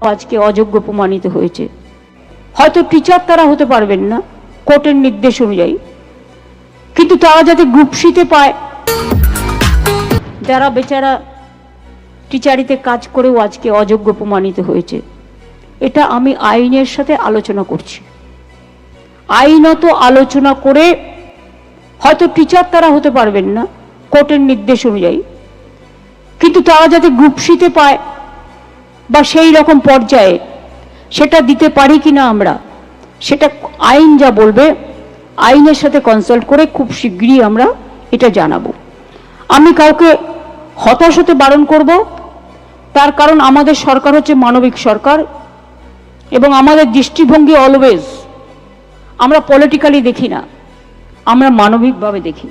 আজকে অযোগ্য প্রমাণিত হয়েছে। হয়তো টিচার তারা হতে পারবেন না কোর্টের নির্দেশ অনুযায়ী। কিন্তু তারা যাতে গ্রুপ সিতে পায়, যারা বেচারা টিচারিতে কাজ করেও আজকে অযোগ্য প্রমাণিত হয়েছে। এটা আমি আইনের সাথে আলোচনা করছি। আইনত আলোচনা করে হয়তো টিচার তারা হতে পারবেন না কোর্টের নির্দেশ অনুযায়ী। কিন্তু তারা যাতে গ্রুপ সিতে পায় বা সেই রকম পর্যায়ে সেটা দিতে পারি কি না আমরা, সেটা আইন যা বলবে, আইনের সাথে কনসাল্ট করে খুব শীঘ্রই আমরা এটা জানাব। আমি কাউকে হতাশ হতে বারণ করব, তার কারণ আমাদের সরকার হচ্ছে মানবিক সরকার এবং আমাদের দৃষ্টিভঙ্গি অলওয়েজ আমরা পলিটিক্যালি দেখি না, আমরা মানবিকভাবে দেখি